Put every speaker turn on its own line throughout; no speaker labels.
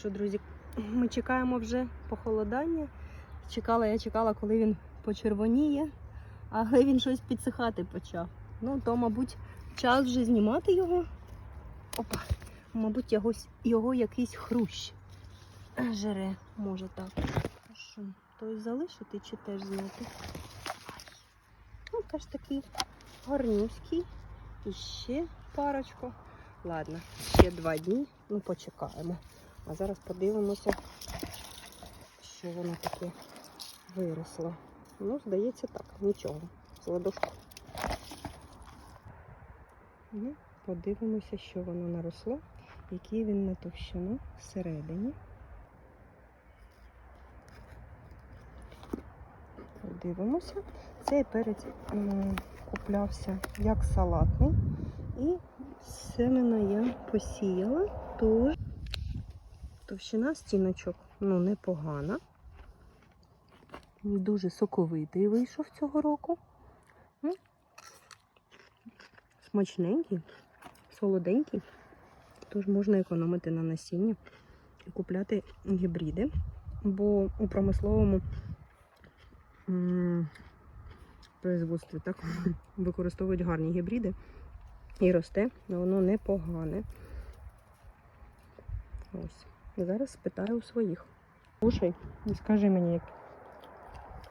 що, друзі, ми чекаємо вже похолодання. Чекала, я чекала, коли він почервоніє, але він щось підсихати почав. Ну, то, мабуть, час вже знімати його. Опа, мабуть, його, його якийсь хрущ жере, може так. Що, той залишити чи теж зняти? Ну, теж такий гарнюський. І ще парочку. Ладно, ще два дні. Ну, почекаємо. А зараз подивимося, що воно таке виросло. Ну, здається, так, нічого. З ладошку. Ну, подивимося, що воно наросло, який він на товщину всередині. Подивимося. Цей перець куплявся як салатний. І семена я посіяла, тож товщина стіночок ну, непогана. Дуже соковитий вийшов цього року. Смачненький, солоденький. Тож можна економити на насінні і купляти гібриди, бо у промисловому производстві так використовують гарні гібриди і росте, воно непогане. Ось. Зараз спитаю у своїх. Слушай, і скажи мені, як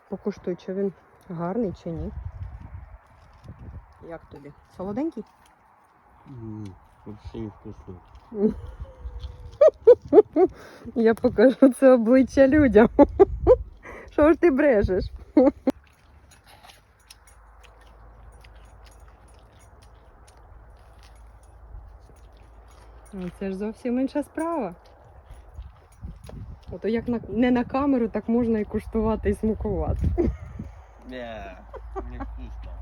покуштуй, чи він гарний чи ні. Як тобі? Солоденький?
М, Вообще невкусно.
Я покажу це обличчя людям. Що ж ти брешеш? Ну, Це ж зовсім інша справа. Ото як на, не на камеру, так можна і куштувати, і смакувати.
Не, невкусно.